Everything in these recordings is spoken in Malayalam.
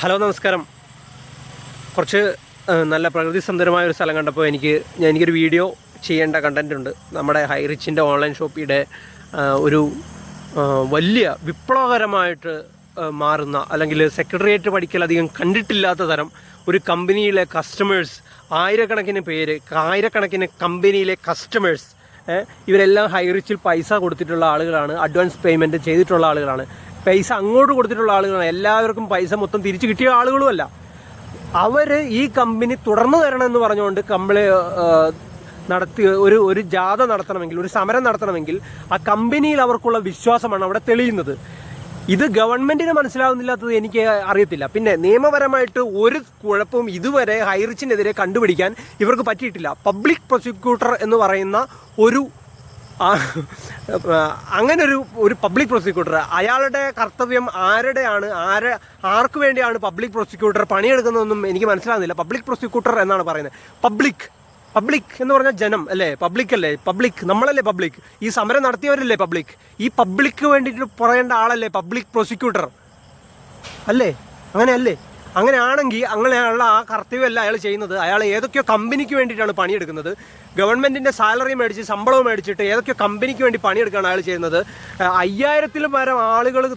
ഹലോ നമസ്കാരം. കുറച്ച് നല്ല പ്രകൃതി സുന്ദരമായ ഒരു സ്ഥലം കണ്ടപ്പോൾ എനിക്ക് ഞാൻ എനിക്കൊരു വീഡിയോ ചെയ്യേണ്ട കണ്ടന്റ് ഉണ്ട്. നമ്മുടെ ഹൈറിച്ചിന്റെ ഓൺലൈൻ ഷോപ്പിയുടെ ഒരു വലിയ വിപ്ലവകരമായിട്ട് മാറുന്ന അല്ലെങ്കിൽ സെക്രട്ടേറിയറ്റ് പഠിക്കൽ അധികം കണ്ടിട്ടില്ലാത്ത തരം ഒരു കമ്പനിയിലെ കസ്റ്റമേഴ്സ് ആയിരക്കണക്കിന് പേര് ആയിരക്കണക്കിന് കമ്പനിയിലെ കസ്റ്റമേഴ്സ് ഇവരെല്ലാം ഹൈറിച്ചിൽ പൈസ കൊടുത്തിട്ടുള്ള ആളുകളാണ് അഡ്വാൻസ് പേയ്മെന്റ് ചെയ്തിട്ടുള്ള ആളുകളാണ്. പൈസ അങ്ങോട്ട് കൊടുത്തിട്ടുള്ള ആളുകളാണ്. എല്ലാവർക്കും പൈസ മൊത്തം തിരിച്ചു കിട്ടിയ ആളുകളുമല്ല. അവർ ഈ കമ്പനി തുടർന്നു തരണമെന്ന് പറഞ്ഞുകൊണ്ട് കമ്പിളി നടത്തി ഒരു ഒരു ജാഥ നടത്തണമെങ്കിൽ ഒരു സമരം നടത്തണമെങ്കിൽ ആ കമ്പനിയിൽ അവർക്കുള്ള വിശ്വാസമാണ് അവിടെ തെളിയുന്നത്. ഇത് ഗവൺമെന്റിന് മനസ്സിലാവുന്നില്ലാത്തത് എനിക്ക് അറിയത്തില്ല. പിന്നെ നിയമപരമായിട്ട് ഒരു കുഴപ്പവും ഇതുവരെ ഹൈറിച്ചിനെതിരെ കണ്ടുപിടിക്കാൻ ഇവർക്ക് പറ്റിയിട്ടില്ല. പബ്ലിക് പ്രോസിക്യൂട്ടർ എന്ന് പറയുന്ന ഒരു അങ്ങനെ ഒരു ഒരു പബ്ലിക് പ്രോസിക്യൂട്ടർ അയാളുടെ കർത്തവ്യം ആരുടെയാണ്? ആരെ ആർക്ക് വേണ്ടിയാണ് പബ്ലിക് പ്രോസിക്യൂട്ടർ പണിയെടുക്കുന്നതെന്നും എനിക്ക് മനസ്സിലാകുന്നില്ല. പബ്ലിക് പ്രോസിക്യൂട്ടർ എന്നാണ് പറയുന്നത്. പബ്ലിക് പബ്ലിക് എന്ന് പറഞ്ഞാൽ ജനം അല്ലേ? പബ്ലിക് അല്ലേ? പബ്ലിക് നമ്മളല്ലേ പബ്ലിക് ഈ സമരം നടത്തിയവരല്ലേ പബ്ലിക് ഈ പബ്ലിക്ക് വേണ്ടിയിട്ട് പറയേണ്ട ആളല്ലേ പബ്ലിക് പ്രോസിക്യൂട്ടർ അല്ലേ? അങ്ങനെയല്ലേ? അങ്ങനെയാണെങ്കിൽ അങ്ങനെയുള്ള ആ കർത്തവ്യമല്ല അയാൾ ചെയ്യുന്നത്. അയാൾ ഏതൊക്കെയോ കമ്പനിക്ക് വേണ്ടിയിട്ടാണ് പണിയെടുക്കുന്നത്. ഗവൺമെന്റിന്റെ സാലറി മേടിച്ച് ശമ്പളവും മേടിച്ചിട്ട് ഏതൊക്കെയോ കമ്പനിക്ക് വേണ്ടി പണിയെടുക്കുകയാണ് അയാൾ ചെയ്യുന്നത്. അയ്യായിരത്തിൽ പരം ആളുകൾ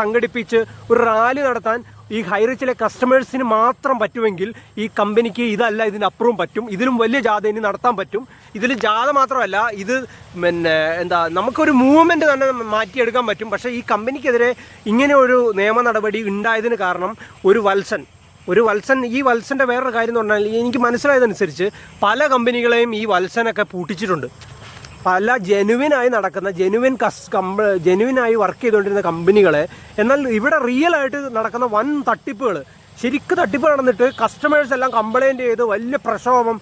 സംഘടിപ്പിച്ച് ഒരു റാലി നടത്താൻ ഈ ഹൈറിച്ചിലെ കസ്റ്റമേഴ്സിന് മാത്രം പറ്റുമെങ്കിൽ ഈ കമ്പനിക്ക് ഇതല്ല ഇതിനപ്പുറവും പറ്റും. ഇതിലും വലിയ ജാഥ ഇനി നടത്താൻ പറ്റും. ഇതിൽ ജാഥ മാത്രമല്ല ഇത് പിന്നെ എന്താ നമുക്കൊരു മൂവ്മെന്റ് തന്നെ മാറ്റിയെടുക്കാൻ പറ്റും. പക്ഷേ ഈ കമ്പനിക്കെതിരെ ഇങ്ങനെ ഒരു നിയമ നടപടി ഉണ്ടായതിന് കാരണം ഒരു വത്സൻ. ഒരു വത്സൻ ഈ വത്സന്റെ വേറൊരു കാര്യം എന്ന് പറഞ്ഞാൽ എനിക്ക് മനസ്സിലായതനുസരിച്ച് പല കമ്പനികളെയും ഈ വത്സനൊക്കെ പൂട്ടിച്ചിട്ടുണ്ട്. പല ജെനുവിനായി നടക്കുന്ന ജെനുവിൻ കസ് കമ്പ ജെനുവിനായി വർക്ക് ചെയ്തുകൊണ്ടിരുന്ന കമ്പനികളെ എന്നാൽ ഇവിടെ റിയൽ ആയിട്ട് നടക്കുന്ന വൻ തട്ടിപ്പുകൾ ശരിക്കും തട്ടിപ്പ് നടന്നിട്ട് കസ്റ്റമേഴ്സ് എല്ലാം കംപ്ലൈന്റ് ചെയ്ത് വലിയ പ്രക്ഷോഭം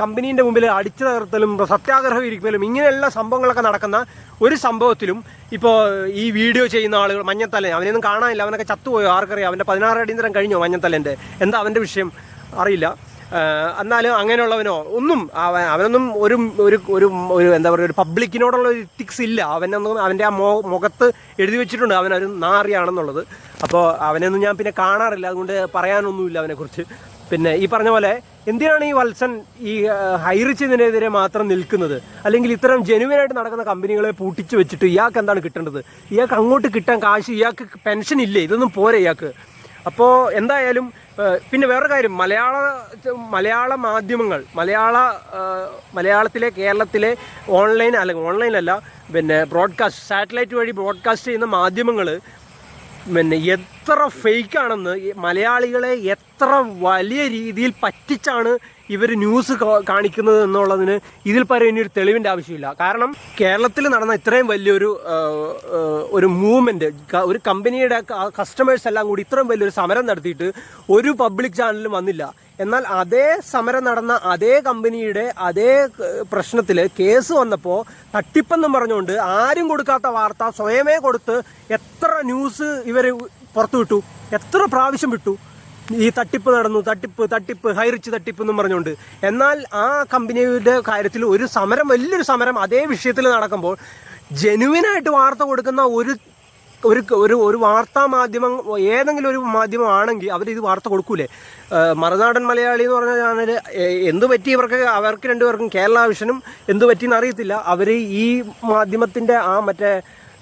കമ്പനീന്റെ മുമ്പിൽ അടിച്ചു തകർത്തലും സത്യാഗ്രഹം ഇരിക്കലും ഇങ്ങനെയുള്ള സംഭവങ്ങളൊക്കെ നടക്കുന്ന ഒരു സംഭവത്തിലും ഇപ്പോൾ ഈ വീഡിയോ ചെയ്യുന്ന ആളുകൾ മഞ്ഞത്തല അവനെയൊന്നും കാണാനില്ല അവനൊക്കെ ചത്തുപോയോ? ആർക്കറിയാം? അവന്റെ പതിനാറ് അടിയന്തരം കഴിഞ്ഞോ മഞ്ഞത്തലന്റെ എന്താ അവന്റെ വിഷയം? അറിയില്ല. എന്നാലും അങ്ങനെയുള്ളവനോ ഒന്നും അവനൊന്നും ഒരു ഒരു ഒരു ഒരു എന്താ പറയുക ഒരു പബ്ലിക്കിനോടുള്ള ഒരു ഇത്തിക്സ് ഇല്ല. അവനൊന്നും അവന്റെ ആ മോ മുഖത്ത് എഴുതി വെച്ചിട്ടുണ്ട്. അവനൊരു നാറിയാണെന്നുള്ളത്. അപ്പോൾ അവനൊന്നും ഞാൻ പിന്നെ കാണാറില്ല. അതുകൊണ്ട് പറയാനൊന്നുമില്ല അവനെക്കുറിച്ച്. പിന്നെ ഈ പറഞ്ഞ പോലെ എന്തിനാണ് ഈ വത്സൻ ഈ ഹൈറിച്ചതിനെതിരെ മാത്രം നിൽക്കുന്നത്? അല്ലെങ്കിൽ ഇത്തരം ജെനുവിനായിട്ട് നടക്കുന്ന കമ്പനികളെ പൂട്ടിച്ച് വെച്ചിട്ട് ഇയാൾക്ക് എന്താണ് കിട്ടേണ്ടത്? ഇയാൾക്ക് അങ്ങോട്ട് കിട്ടാൻ കാശ് ഇയാൾക്ക് പെൻഷൻ ഇല്ലേ? ഇതൊന്നും പോരെ ഇയാൾക്ക്. അപ്പോൾ എന്തായാലും പിന്നെ വേറൊരു കാര്യം മലയാള മലയാള മാധ്യമങ്ങൾ മലയാള മലയാളത്തിലെ കേരളത്തിലെ ഓൺലൈൻ അല്ലെങ്കിൽ ഓൺലൈനല്ല പിന്നെ ബ്രോഡ്കാസ്റ്റ് സാറ്റലൈറ്റ് വഴി ബ്രോഡ്കാസ്റ്റ് ചെയ്യുന്ന മാധ്യമങ്ങൾ പിന്നെ എത്ര ഫേക്കാണെന്ന് മലയാളികളെ എത്ര വലിയ രീതിയിൽ പറ്റിച്ചാണ് ഇവർ ന്യൂസ് കാണിക്കുന്നത് എന്നുള്ളതിന് ഇതിൽ പറയുന്ന ഒരു തെളിവിന്റെ ആവശ്യമില്ല. കാരണം കേരളത്തിൽ നടന്ന ഇത്രയും വലിയൊരു ഒരു മൂവ്മെന്റ് ഒരു കമ്പനിയുടെ കസ്റ്റമേഴ്സ് എല്ലാം കൂടി ഇത്രയും വലിയൊരു സമരം നടത്തിയിട്ട് ഒരു പബ്ലിക് ചാനലും വന്നില്ല. എന്നാൽ അതേ സമരം നടന്ന അതേ കമ്പനിയുടെ അതേ പ്രശ്നത്തിൽ കേസ് വന്നപ്പോൾ തട്ടിപ്പെന്നും പറഞ്ഞുകൊണ്ട് ആരും കൊടുക്കാത്ത വാർത്ത സ്വയമേ കൊടുത്ത് എത്ര ന്യൂസ് ഇവർ പുറത്തു വിട്ടു. എത്ര പ്രാവശ്യം വിട്ടു. ഈ തട്ടിപ്പ് നടന്നു തട്ടിപ്പ് തട്ടിപ്പ് ഹൈറിച്ച് തട്ടിപ്പ് എന്നും പറഞ്ഞുകൊണ്ട്. എന്നാൽ ആ കമ്പനിയുടെ കാര്യത്തിൽ ഒരു സമരം വലിയൊരു സമരം അതേ വിഷയത്തിൽ നടക്കുമ്പോൾ ജെനുവിനായിട്ട് വാർത്ത കൊടുക്കുന്ന ഒരു ഒരു ഒരു ഒരു വാർത്താ മാധ്യമം ഏതെങ്കിലും ഒരു മാധ്യമം ആണെങ്കിൽ ഇത് വാർത്ത കൊടുക്കൂലേ? മറുനാടൻ മലയാളി എന്ന് പറഞ്ഞ ചാനൽ എന്ത് പറ്റി ഇവർക്ക്? അവർക്ക് രണ്ടുപേർക്കും കേരള വിഷനും എന്ത് പറ്റി എന്നറിയത്തില്ല അവർ ഈ മാധ്യമത്തിന്റെ ആ മറ്റേ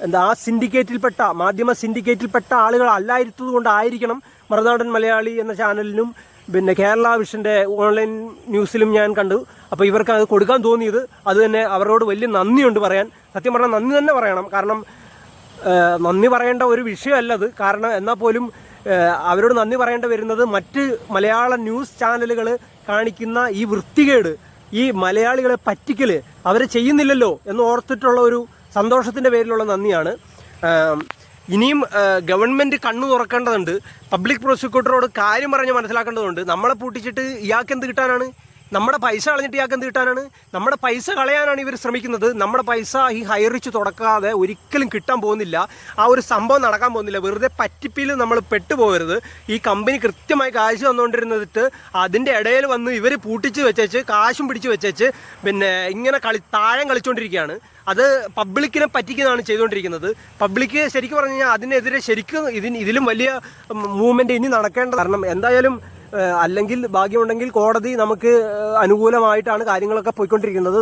എന്താ ആ സിൻഡിക്കേറ്റിൽപ്പെട്ട മാധ്യമ സിൻഡിക്കേറ്റിൽപ്പെട്ട ആളുകൾ അല്ലായിരുത്തത് കൊണ്ടായിരിക്കണം മറുനാടൻ മലയാളി എന്ന ചാനലിനും പിന്നെ കേരള വിഷന്റെ ഓൺലൈൻ ന്യൂസിലും ഞാൻ കണ്ടു. അപ്പോൾ ഇവർക്ക് അത് കൊടുക്കാൻ തോന്നിയത് അത് തന്നെ അവരോട് വലിയ നന്ദിയുണ്ട് പറയാൻ. സത്യം പറഞ്ഞാൽ നന്ദി തന്നെ പറയണം. കാരണം നന്ദി പറയേണ്ട ഒരു വിഷയമല്ലത്. കാരണം എന്നാൽ പോലും അവരോട് നന്ദി പറയേണ്ടി വരുന്നത് മറ്റ് മലയാള ന്യൂസ് ചാനലുകൾ കാണിക്കുന്ന ഈ വൃത്തികേട് ഈ മലയാളികളെ പറ്റിക്കൽ അവരെ ചെയ്യുന്നില്ലല്ലോ എന്ന് ഓർത്തിട്ടുള്ള ഒരു സന്തോഷത്തിന്റെ പേരിലുള്ള നന്ദിയാണ്. ഇനിയും ഗവൺമെന്റ് കണ്ണു തുറക്കേണ്ടതുണ്ട്. പബ്ലിക് പ്രോസിക്യൂട്ടറോട് കാര്യം പറഞ്ഞ് മനസ്സിലാക്കേണ്ടതുണ്ട്. നമ്മളെ പൂട്ടിച്ചിട്ട് ഇയാൾക്ക് എന്ത് കിട്ടാനാണ്? നമ്മുടെ പൈസ കളഞ്ഞിട്ട് ഇയാൾക്ക് എന്ത് കിട്ടാനാണ്? നമ്മുടെ പൈസ കളയാനാണ് ഇവർ ശ്രമിക്കുന്നത്. നമ്മുടെ പൈസ ഈ ഹൈറിച്ച് തുടക്കാതെ ഒരിക്കലും കിട്ടാൻ പോകുന്നില്ല. ആ ഒരു സംഭവം നടക്കാൻ പോകുന്നില്ല. വെറുതെ പറ്റിപ്പിൽ നമ്മൾ പെട്ടുപോകരുത്. ഈ കമ്പനി കൃത്യമായി കാശ് വന്നുകൊണ്ടിരുന്നിട്ട് അതിന്റെ ഇടയിൽ വന്ന് ഇവർ പൂട്ടിച്ച് വെച്ചേച്ച് കാശും പിടിച്ച് വെച്ചേച്ച് പിന്നെ ഇങ്ങനെ കളി താഴം കളിച്ചുകൊണ്ടിരിക്കുകയാണ് അത് പബ്ലിക്കിനെ പറ്റിക്കുന്നതാണ് ചെയ്തുകൊണ്ടിരിക്കുന്നത്. പബ്ലിക്ക് ശരിക്കും പറഞ്ഞു കഴിഞ്ഞാൽ അതിനെതിരെ ശരിക്കും ഇതിന് ഇതിലും വലിയ മൂവ്മെന്റ് ഇനി നടക്കേണ്ട കാരണം എന്തായാലും അല്ലെങ്കിൽ ഭാഗ്യമുണ്ടെങ്കിൽ കോടതി നമുക്ക് അനുകൂലമായിട്ടാണ് കാര്യങ്ങളൊക്കെ പോയിക്കൊണ്ടിരിക്കുന്നത്.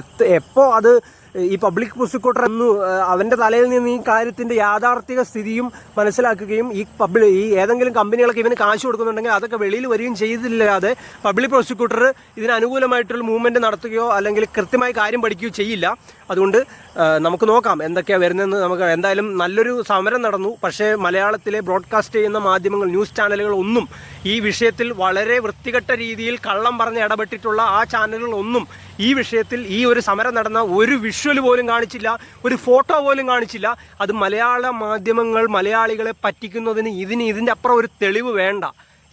എപ്പോൾ എപ്പോ അത് ഈ പബ്ലിക് പ്രോസിക്യൂട്ടർ എന്ന് അവന്റെ തലയിൽ നിന്ന് ഈ കാര്യത്തിന്റെ യാഥാർത്ഥിക സ്ഥിതിയും മനസ്സിലാക്കുകയും ഈ പബ്ലിക് ഈ ഏതെങ്കിലും കമ്പനികളൊക്കെ ഇവന് കാശ് കൊടുക്കുന്നുണ്ടെങ്കിൽ അതൊക്കെ വെളിയിൽ വരികയും ചെയ്തില്ലാതെ പബ്ലിക് പ്രോസിക്യൂട്ടർ ഇതിന് അനുകൂലമായിട്ടുള്ള മൂവ്മെന്റ് നടത്തുകയോ അല്ലെങ്കിൽ കൃത്യമായി കാര്യം പഠിക്കുകയോ ചെയ്യില്ല. അതുകൊണ്ട് നമുക്ക് നോക്കാം എന്തൊക്കെയാണ് വരുന്നതെന്ന് നമുക്ക് എന്തായാലും നല്ലൊരു സമരം നടന്നു. പക്ഷേ മലയാളത്തിലെ ബ്രോഡ്കാസ്റ്റ് ചെയ്യുന്ന മാധ്യമങ്ങൾ ന്യൂസ് ചാനലുകൾ ഒന്നും ഈ വിഷയത്തിൽ വളരെ വൃത്തികെട്ട രീതിയിൽ കള്ളം പറഞ്ഞ് ഇടപെട്ടിട്ടുള്ള ആ ചാനലുകൾ ഒന്നും ഈ വിഷയത്തിൽ ഈ ഒരു സമരം നടന്ന ഒരു വിഷ്വൽ പോലും കാണിച്ചില്ല ഒരു ഫോട്ടോ പോലും കാണിച്ചില്ല. അത് മലയാള മാധ്യമങ്ങൾ മലയാളികളെ പറ്റിക്കുന്നതിന് ഇതിന് ഇതിന്റെ അപ്പുറം ഒരു തെളിവ് വേണ്ട.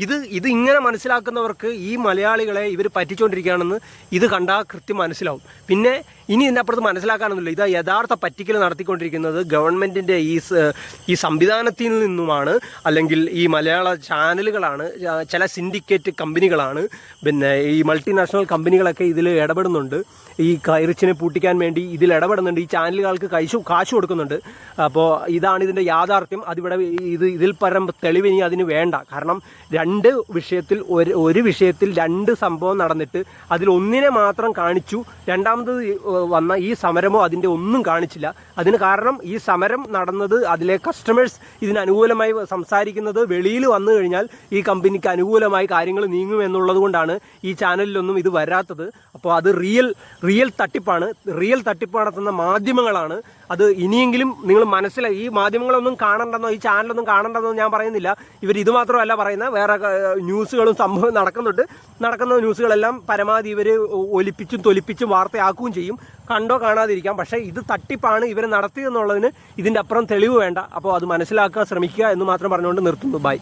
ഇത് ഇത് ഇങ്ങനെ മനസ്സിലാക്കുന്നവർക്ക് ഈ മലയാളികളെ ഇവർ പറ്റിച്ചുകൊണ്ടിരിക്കുകയാണെന്ന് ഇത് കണ്ടാൽ കൃത്യം മനസ്സിലാവും. പിന്നെ ഇനി ഇതിന്റെ അപ്പുറത്ത് മനസ്സിലാക്കാനൊന്നുമില്ല. ഇത് യഥാർത്ഥ പറ്റിക്കൽ നടത്തിക്കൊണ്ടിരിക്കുന്നത് ഗവൺമെന്റിന്റെ ഈ ഈ സംവിധാനത്തിൽ നിന്നുമാണ്. അല്ലെങ്കിൽ ഈ മലയാള ചാനലുകളാണ് ചില സിൻഡിക്കേറ്റ് കമ്പനികളാണ്. പിന്നെ ഈ മൾട്ടിനാഷണൽ കമ്പനികളൊക്കെ ഇതിൽ ഇടപെടുന്നുണ്ട്. ഈ കൈറിച്ചിനെ പൂട്ടിക്കാൻ വേണ്ടി ഇതിൽ ഇടപെടുന്നുണ്ട്. ഈ ചാനലുകൾക്ക് കൈശു കാശ് കൊടുക്കുന്നുണ്ട്. അപ്പോൾ ഇതാണ് ഇതിന്റെ യാഥാർത്ഥ്യം. അതിവിടെ ഇത് ഇതിൽ പരം തെളിവ് ഇനി അതിന് വേണ്ട. കാരണം രണ്ട് വിഷയത്തിൽ ഒരു ഒരു വിഷയത്തിൽ രണ്ട് സംഭവം നടന്നിട്ട് അതിൽ ഒന്നിനെ മാത്രം കാണിച്ചു. രണ്ടാമത് വന്ന ഈ സമരമോ അതിന്റെ ഒന്നും കാണിച്ചില്ല. അതിന് കാരണം ഈ സമരം നടന്നത് അതിലെ കസ്റ്റമേഴ്സ് ഇതിന് അനുകൂലമായി സംസാരിക്കുന്നത് വെളിയിൽ വന്നു കഴിഞ്ഞാൽ ഈ കമ്പനിക്ക് അനുകൂലമായി കാര്യങ്ങൾ നീങ്ങും എന്നുള്ളത് കൊണ്ടാണ് ഈ ചാനലിലൊന്നും ഇത് വരാത്തത്. അപ്പോൾ അത് റിയൽ റിയൽ തട്ടിപ്പാണ്. റിയൽ തട്ടിപ്പ് നടത്തുന്ന മാധ്യമങ്ങളാണ്. അത് ഇനിയെങ്കിലും നിങ്ങൾ മനസ്സിലായി ഈ മാധ്യമങ്ങളൊന്നും കാണണ്ടെന്നോ ഈ ചാനലൊന്നും കാണണ്ടെന്നോ ഞാൻ പറയുന്നില്ല. ഇവർ ഇത് മാത്രമല്ല പറയുന്ന വേറെ ന്യൂസുകളും സംഭവം നടക്കുന്നുണ്ട്. നടക്കുന്ന ന്യൂസുകളെല്ലാം പരമാവധി ഇവർ ഒലിപ്പിച്ചും തൊലിപ്പിച്ചും വാർത്തയാക്കുകയും ചെയ്യും. കണ്ടോ കാണാതിരിക്കാം. പക്ഷേ ഇത് തട്ടിപ്പാണ് ഇവർ നടത്തിയെന്നുള്ളതിന് ഇതിന്റെ അപ്പുറം തെളിവ് വേണ്ട. അപ്പോൾ അത് മനസ്സിലാക്കാൻ ശ്രമിക്കുക എന്ന് മാത്രം പറഞ്ഞുകൊണ്ട് നിർത്തുന്നു. ബൈ.